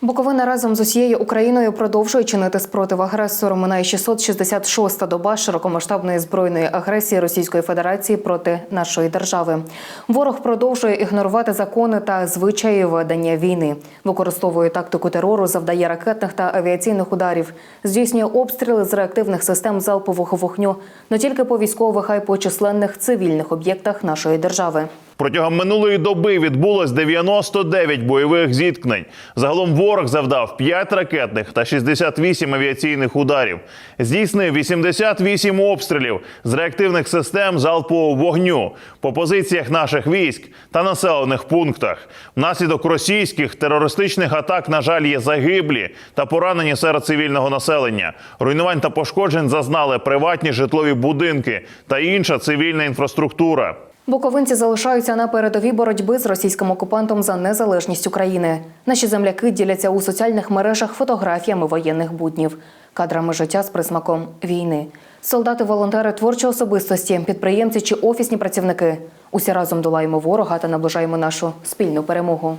Буковина разом з усією Україною продовжує чинити спротив агресору. Минає 666-та доба широкомасштабної збройної агресії Російської Федерації проти нашої держави. Ворог продовжує ігнорувати закони та звичаї ведення війни, використовує тактику терору, завдає ракетних та авіаційних ударів, здійснює обстріли з реактивних систем залпового вогню не тільки по військових, а й по численних цивільних об'єктах нашої держави. Протягом минулої доби відбулось 99 бойових зіткнень. Загалом ворог завдав 5 ракетних та 68 авіаційних ударів. Здійснив 88 обстрілів з реактивних систем залпового вогню по позиціях наших військ та населених пунктах. Внаслідок російських терористичних атак, на жаль, є загиблі та поранені серед цивільного населення. Руйнувань та пошкоджень зазнали приватні житлові будинки та інша цивільна інфраструктура. Буковинці залишаються на передовій боротьби з російським окупантом за незалежність України. Наші земляки діляться у соціальних мережах фотографіями воєнних буднів, кадрами життя з присмаком війни. Солдати, волонтери, творчі особистості, підприємці чи офісні працівники. Усі разом долаємо ворога та наближаємо нашу спільну перемогу.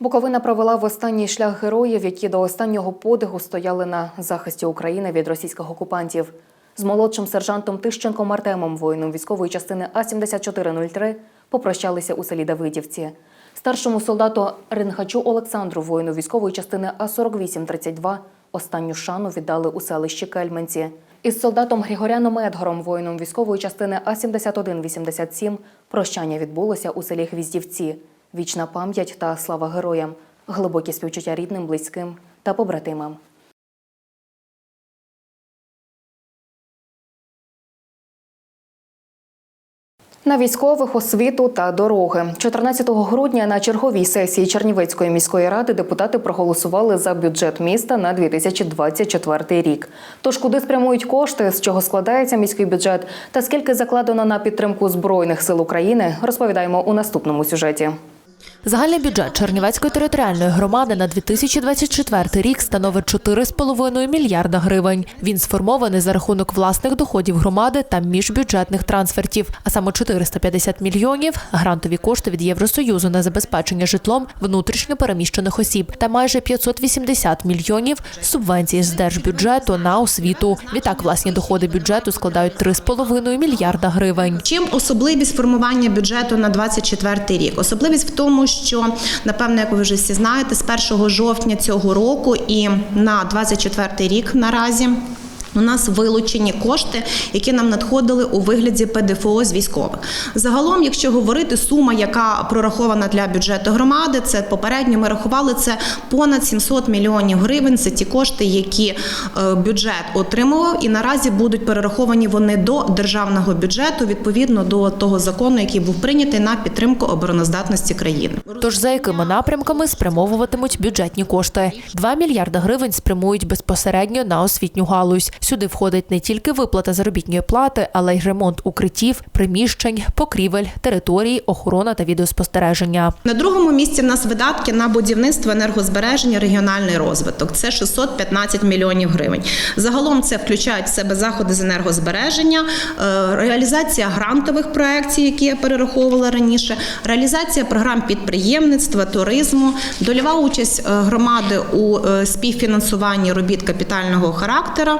Буковина провела в останній шлях героїв, які до останнього подиху стояли на захисті України від російських окупантів. З молодшим сержантом Тищенком Артемом, воїном військової частини А-7403, попрощалися у селі Давидівці. Старшому солдату Ренхачу Олександру, воїну військової частини А-4832, останню шану віддали у селищі Кельменці. Із солдатом Григоряном Едгором, воїном військової частини А-7187, прощання відбулося у селі Гвіздівці. Вічна пам'ять та слава героям, глибокі співчуття рідним, близьким та побратимам. На військових освіту та дороги 14 грудня на черговій сесії Чернівецької міської ради депутати проголосували за бюджет міста на 2024 рік. Тож куди спрямують кошти, з чого складається міський бюджет та скільки закладено на підтримку збройних сил України, розповідаємо у наступному сюжеті. Загальний бюджет Чернівецької територіальної громади на 2024 рік становить 4,5 мільярда гривень. Він сформований за рахунок власних доходів громади та міжбюджетних трансфертів, а саме 450 мільйонів – грантові кошти від Євросоюзу на забезпечення житлом внутрішньо переміщених осіб та майже 580 мільйонів субвенції з держбюджету на освіту. Відтак власні доходи бюджету складають 3,5 мільярда гривень. Чим особливість формування бюджету на 24 рік? Особливість в тому, що напевно, як ви вже всі знаєте, з 1 жовтня цього року і на 24 рік наразі. У нас вилучені кошти, які нам надходили у вигляді ПДФО з військових. Загалом, якщо говорити, сума, яка прорахована для бюджету громади, це попередньо ми рахували це понад 700 мільйонів гривень. Це ті кошти, які е, бюджет отримував, і наразі будуть перераховані вони до державного бюджету відповідно до того закону, який був прийнятий на підтримку обороноздатності країни. Тож за якими напрямками спрямовуватимуть бюджетні кошти? 2 мільярда гривень спрямують безпосередньо на освітню галузь. Сюди входить не тільки виплата заробітної плати, але й ремонт укриттів, приміщень, покрівель, території, охорона та відеоспостереження. На другому місці в нас видатки на будівництво, енергозбереження, регіональний розвиток. Це 615 мільйонів гривень. Загалом це включають в себе заходи з енергозбереження, е, реалізація грантових проєктів, які я перераховувала раніше, реалізація програм підприємництва, туризму, дольова участь е, громади у е, співфінансуванні робіт капітального характеру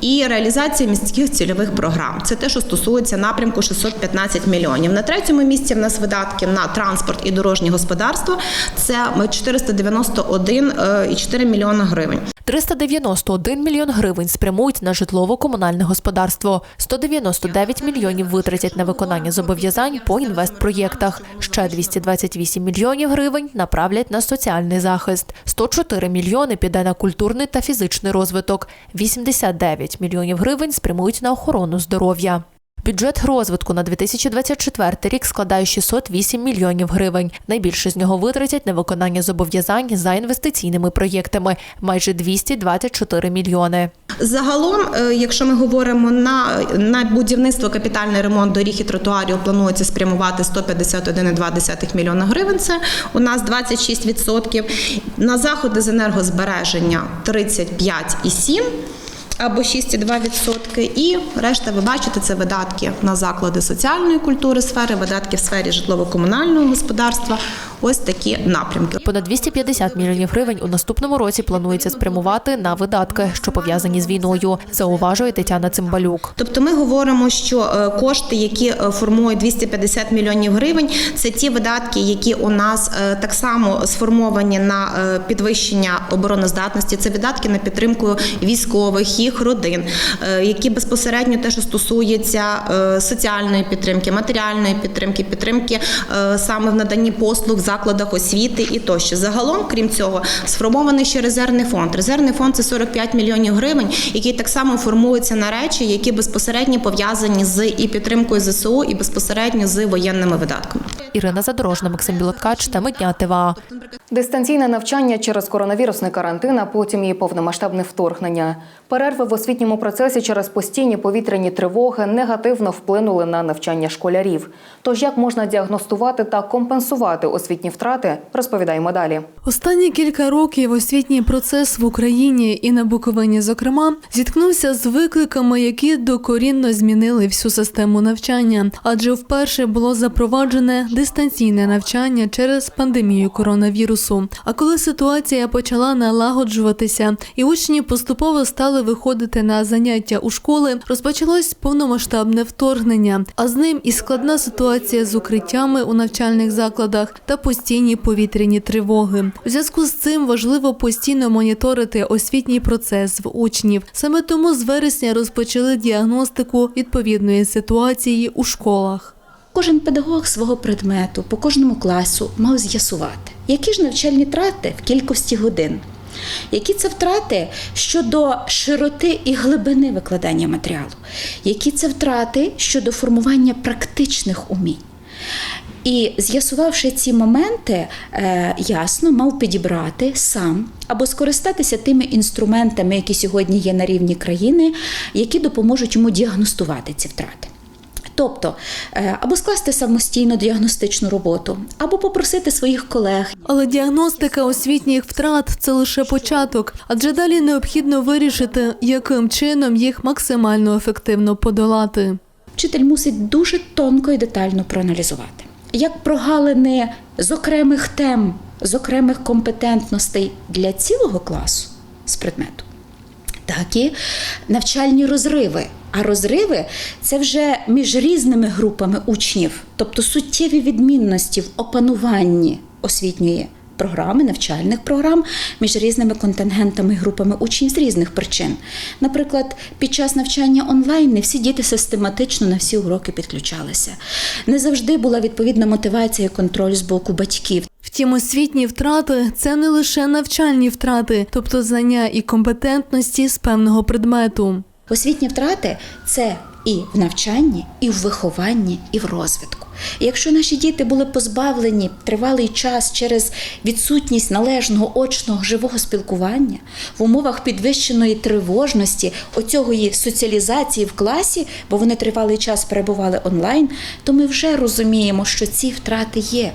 і реалізація міських цільових програм. Це те, що стосується напрямку 615 мільйонів. На третьому місці в нас видатки на транспорт і дорожнє господарство. Це 491,4 мільйона гривень. 391 мільйон гривень спрямують на житлово-комунальне господарство. 199 мільйонів витратять на виконання зобов'язань по інвестпроєктах. Ще 228 мільйонів гривень направлять на соціальний захист. 104 мільйони піде на культурний та фізичний розвиток. 89 мільйонів гривень спрямують на охорону здоров'я. Бюджет розвитку на 2024 рік складає 608 мільйонів гривень. Найбільше з нього витратять на виконання зобов'язань за інвестиційними проєктами – майже 224 мільйони. Загалом, е, якщо ми говоримо на, на будівництво капітальний ремонт доріг і тротуарів, планується спрямувати 151,2 мільйона гривень. Це у нас 26%. На заходи з енергозбереження 35,7%. Або 6,2%. І решта, ви бачите, це видатки на заклади соціальної культури сфери, видатки в сфері житлово-комунального господарства. Ось такі напрямки. Понад 250 мільйонів гривень у наступному році планується спрямувати на видатки, що пов'язані з війною, зауважує Тетяна Цимбалюк. Тобто ми говоримо, що е, кошти, які е, формують 250 мільйонів гривень, це ті видатки, які у нас е, так само сформовані на підвищення обороноздатності. Це видатки на підтримку військових, їх родин, е, які безпосередньо те, що стосується е, соціальної підтримки, матеріальної підтримки, підтримки е, саме в наданні послуг в закладах освіти і тощо. Загалом, крім цього, сформований ще резервний фонд. Резервний фонд це 45 мільйонів гривень, який так само формується на речі, які безпосередньо пов'язані з і підтримкою ЗСУ, і безпосередньо з воєнними видатками. Ірина Задорожна, Максим Білоткач, теми дня ТВА. Дистанційне навчання через коронавірусний карантин, а потім і повномасштабне вторгнення. Перерви в освітньому процесі через постійні повітряні тривоги негативно вплинули на навчання школярів. Тож як можна діагностувати та компенсувати освітні втрати, розповідаємо далі. Останні кілька років освітній процес в Україні і на Буковині, зокрема, зіткнувся з викликами, які докорінно змінили всю систему навчання, адже вперше було запроваджене дистанційне навчання через пандемію коронавірусу. А коли ситуація почала налагоджуватися, і учні поступово стали виходити на заняття у школи, розпочалось повномасштабне вторгнення, а з ним і складна ситуація з укриттями у навчальних закладах та постійні повітряні тривоги. У зв'язку з цим важливо постійно моніторити освітній процес в учнів. Саме тому з вересня розпочали діагностику відповідної ситуації у школах. Кожен педагог свого предмету по кожному класу мав з'ясувати, які ж навчальні трати в кількості годин, які це втрати щодо широти і глибини викладання матеріалу, які це втрати щодо формування практичних умінь. І з'ясувавши ці моменти, е, ясно мав підібрати сам або скористатися тими інструментами, які сьогодні є на рівні країни, які допоможуть йому діагностувати ці втрати. Тобто е, або скласти самостійно діагностичну роботу, або попросити своїх колег, Але діагностика освітніх втрат це лише початок, адже далі необхідно вирішити, яким чином їх максимально ефективно подолати. вчитель мусить дуже тонко і детально проаналізувати, як прогалини з окремих тем, з окремих компетентностей для цілого класу з предмету, так і навчальні розриви. А розриви це вже між різними групами учнів, тобто суттєві відмінності в опануванні освітньої програми, навчальних програм між різними контингентами і групами учнів з різних причин. Наприклад, під час навчання онлайн не всі діти систематично на всі уроки підключалися. Не завжди була відповідна мотивація і контроль з боку батьків. Втім, освітні втрати це не лише навчальні втрати, тобто знання і компетентності з певного предмету. Освітні втрати це і в навчанні, і в вихованні, і в розвитку. Якщо наші діти були позбавлені тривалий час через відсутність належного очного живого спілкування в умовах підвищеної тривожності, оцього її соціалізації в класі, бо вони тривалий час перебували онлайн, то ми вже розуміємо, що ці втрати є.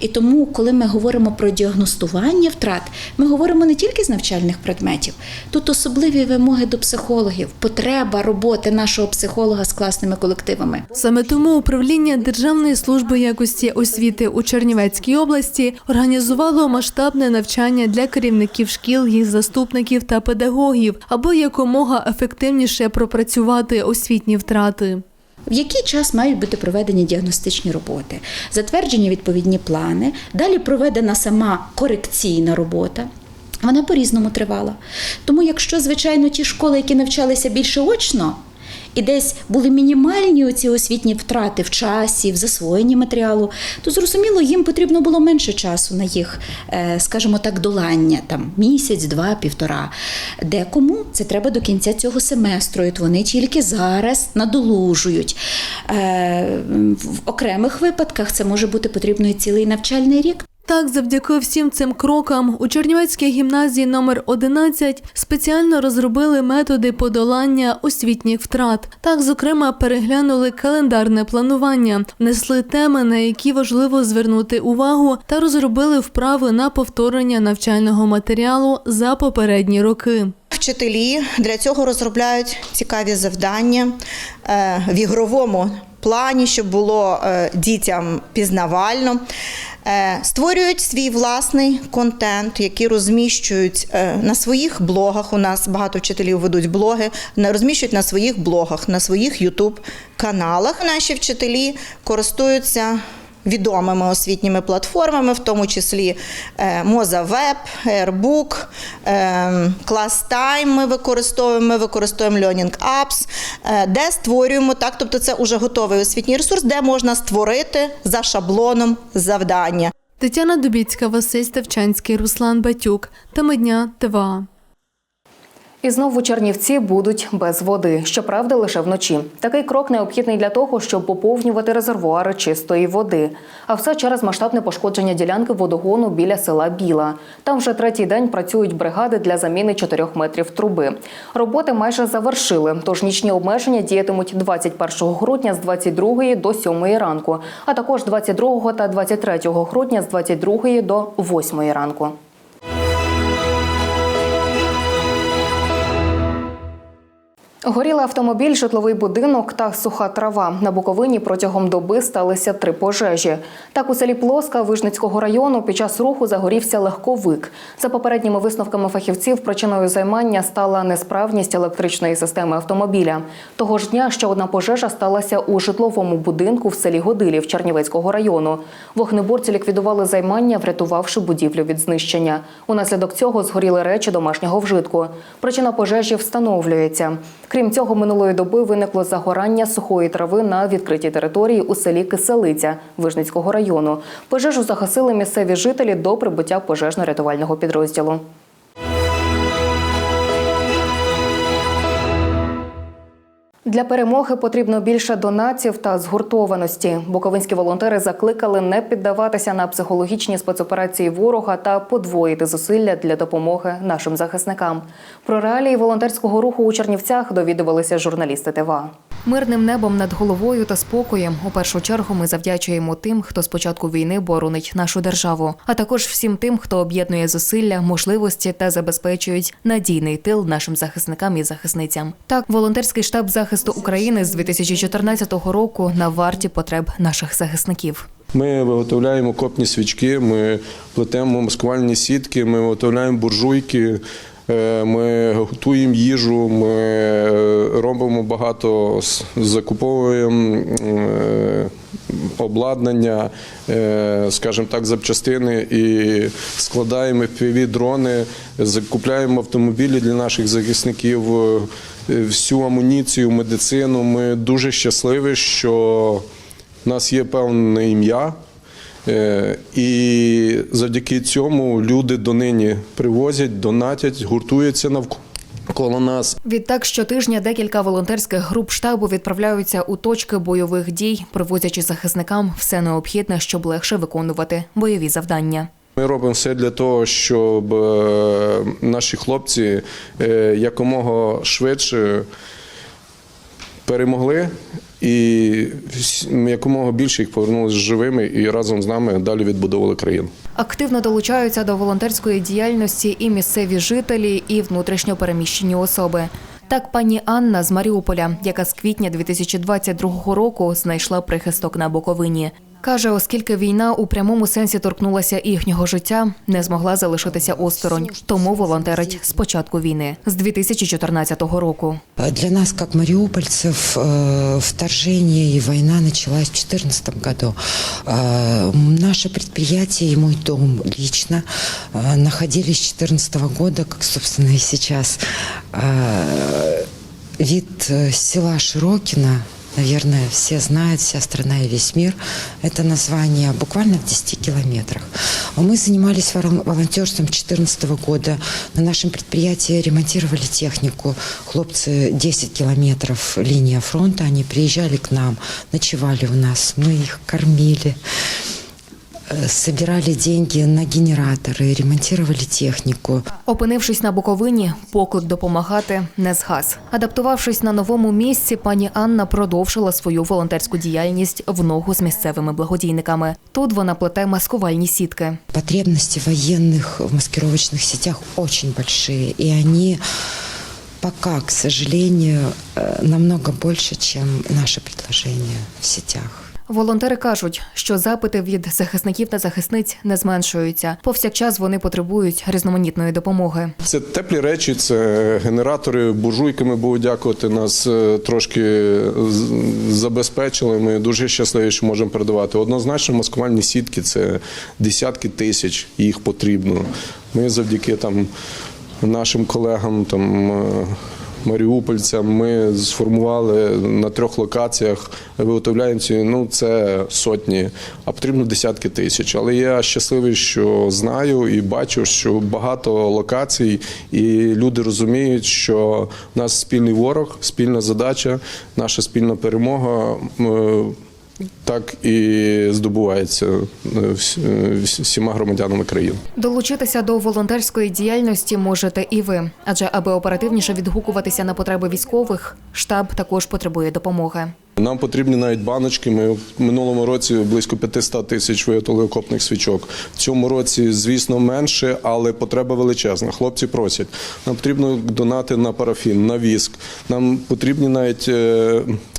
І тому, коли ми говоримо про діагностування втрат, ми говоримо не тільки з навчальних предметів, тут особливі вимоги до психологів, потреба роботи нашого психолога з класними колективами. Саме тому управління Державної служби якості освіти у Чернівецькій області організувало масштабне навчання для керівників шкіл, їх заступників та педагогів, аби якомога ефективніше пропрацювати освітні втрати. В який час мають бути проведені діагностичні роботи, затверджені відповідні плани, далі проведена сама корекційна робота. Вона по-різному тривала. Тому, якщо, звичайно, ті школи, які навчалися більше очно, і десь були мінімальні оці освітні втрати в часі, в засвоєнні матеріалу, то зрозуміло, їм потрібно було менше часу на їх, е, скажімо так, долання, там місяць, два, півтора. Декому це треба до кінця цього семестру, і вони тільки зараз надолужують. Е, В окремих випадках це може бути потрібно і цілий навчальний рік. Так, завдяки всім цим крокам у Чернівецькій гімназії номер 11 спеціально розробили методи подолання освітніх втрат. Так, зокрема, переглянули календарне планування, внесли теми, на які важливо звернути увагу, та розробили вправи на повторення навчального матеріалу за попередні роки. Вчителі для цього розробляють цікаві завдання е, в ігровому плані, щоб було е, дітям пізнавально. Е, Створюють свій власний контент, який розміщують е, на своїх блогах. У нас багато вчителів ведуть блоги, розміщують на своїх блогах, на своїх ютуб каналах. Наші вчителі користуються відомими освітніми платформами, в тому числі Мозавеб, Airbook, е, ClassTime ми використовуємо, ми використовуємо Learning Apps, е, де створюємо так, тобто це вже готовий освітній ресурс, де можна створити за шаблоном завдання. Тетяна Дубіцька, Василь Ставчанський, Руслан Батюк. Теми дня ТВА. І знову Чернівці будуть без води. Щоправда, лише вночі. Такий крок необхідний для того, щоб поповнювати резервуари чистої води. А все через масштабне пошкодження ділянки водогону біля села Біла. Там вже третій день працюють бригади для заміни 4 метрів труби. Роботи майже завершили, тож нічні обмеження діятимуть 21 грудня з 22 до 7 ранку, а також 22 та 23 грудня з 22 до 8 ранку. Горіли автомобіль, житловий будинок та суха трава. На Буковині протягом доби сталися три пожежі. Так, у селі Плоска Вижницького району під час руху загорівся легковик. За попередніми висновками фахівців, причиною займання стала несправність електричної системи автомобіля. Того ж дня ще одна пожежа сталася у житловому будинку в селі Годилів Чернівецького району. Вогнеборці ліквідували займання, врятувавши будівлю від знищення. Унаслідок цього згоріли речі домашнього вжитку. Причина пожежі встановлюється. Крім цього, минулої доби виникло загорання сухої трави на відкритій території у селі Киселиця Вижницького району. Пожежу загасили місцеві жителі до прибуття пожежно-рятувального підрозділу. Для перемоги потрібно більше донатів та згуртованості. Буковинські волонтери закликали не піддаватися на психологічні спецоперації ворога та подвоїти зусилля для допомоги нашим захисникам. Про реалії волонтерського руху у Чернівцях довідувалися журналісти ТВА. Мирним небом над головою та спокоєм у першу чергу ми завдячуємо тим, хто з початку війни боронить нашу державу, а також всім тим, хто об'єднує зусилля, можливості та забезпечують надійний тил нашим захисникам і захисницям. Так, волонтерський штаб захисту України з 2014 року на варті потреб наших захисників. Ми виготовляємо копні свічки, ми плетемо маскувальні сітки, ми виготовляємо буржуйки, ми готуємо їжу, ми е, робимо багато, закуповуємо е, обладнання, е, скажімо так, запчастини і складаємо fpv дрони, закупляємо автомобілі для наших захисників, е, всю амуніцію, медицину. Ми дуже щасливі, що у нас є певне ім'я, е, і завдяки цьому люди донині привозять, донатять, гуртуються навколо нас. Відтак щотижня декілька волонтерських груп штабу відправляються у точки бойових дій, привозячи захисникам все необхідне, щоб легше виконувати бойові завдання. Ми робимо все для того, щоб е, наші хлопці е, якомога швидше перемогли і якомога більше їх повернулися живими і разом з нами далі відбудовували країну. Активно долучаються до волонтерської діяльності і місцеві жителі, і внутрішньо переміщені особи. Так, пані Анна з Маріуполя, яка з квітня 2022 року знайшла прихисток на Буковині. Каже, оскільки війна у прямому сенсі торкнулася їхнього життя, не змогла залишитися осторонь, тому волонтерить з початку війни з 2014 року. Для нас, как мариупольцев, э, вторжение и война началась в 2014 году. Э, Наше предприятие и мой дом лично э, находились с 2014 года, как, собственно, и сейчас. Э, Вид э, села Широкино наверное, все знают, вся страна и весь мир, это название буквально в 10 километрах. А Мы занимались волонтерством с 2014 года. На нашем предприятии ремонтировали технику. Хлопцы 10 километров линия фронта, они приезжали к нам, ночевали у нас, мы их кормили. э, собирали деньги на генераторы, ремонтировали технику. Опинившись на Буковині, поклик допомагати не згас. Адаптувавшись на новому місці, пані Анна продовжила свою волонтерську діяльність в ногу з місцевими благодійниками. Тут вона плете маскувальні сітки. Потребности военных в маскировочных сетях очень большие, и они пока, к сожалению, э, намного больше, чем наше предложение в сетях. Волонтери кажуть, що запити від захисників та захисниць не зменшуються. Повсякчас вони потребують різноманітної допомоги. Це теплі речі, це генератори, буржуйками будуть дякувати. Нас е, трошки забезпечили. Ми дуже щасливі, що можемо передавати. Однозначно, маскувальні сітки це десятки тисяч, їх потрібно. Ми завдяки там нашим колегам там. Е, Маріупольцям ми сформували на трьох локаціях, виготовляємо ці, ну це сотні, а потрібно десятки тисяч. Але я щасливий, що знаю і бачу, що багато локацій, і люди розуміють, що в нас спільний ворог, спільна задача, наша спільна перемога. Е, Так і здобувається е, е, вс- всіма громадянами країни. Долучитися до волонтерської діяльності можете і ви, адже аби оперативніше відгукуватися на потреби військових, штаб також потребує допомоги. Нам потрібні навіть баночки. Ми в минулому році близько 500 тисяч виготовили окопних свічок. В цьому році, звісно, менше, але потреба величезна. Хлопці просять. Нам потрібно донати на парафін, на віск. Нам потрібні навіть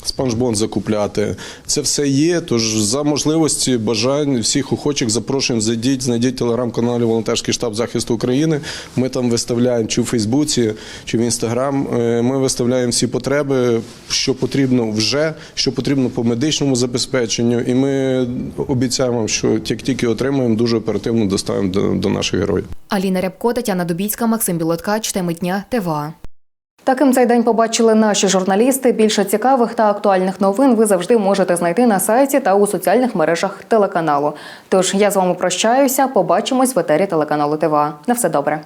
спанчбон закупляти. Це все є. Тож за можливості бажань всіх охочих запрошуємо. Зайдіть, знайдіть телеграм-каналі Волонтерський штаб захисту України. Ми там виставляємо чи в Фейсбуці, чи в Інстаграм. Е, Ми виставляємо всі потреби, що потрібно вже, що потрібно по медичному забезпеченню. І ми обіцяємо, що як тільки отримаємо, дуже оперативно доставимо до, до наших героїв. Аліна Рябко, Тетяна Дубіцька, Максим Білоткач, теми дня ТВА. Таким цей день побачили наші журналісти. Більше цікавих та актуальних новин ви завжди можете знайти на сайті та у соціальних мережах телеканалу. Тож я з вами прощаюся. Побачимось в етері телеканалу ТВА. На все добре.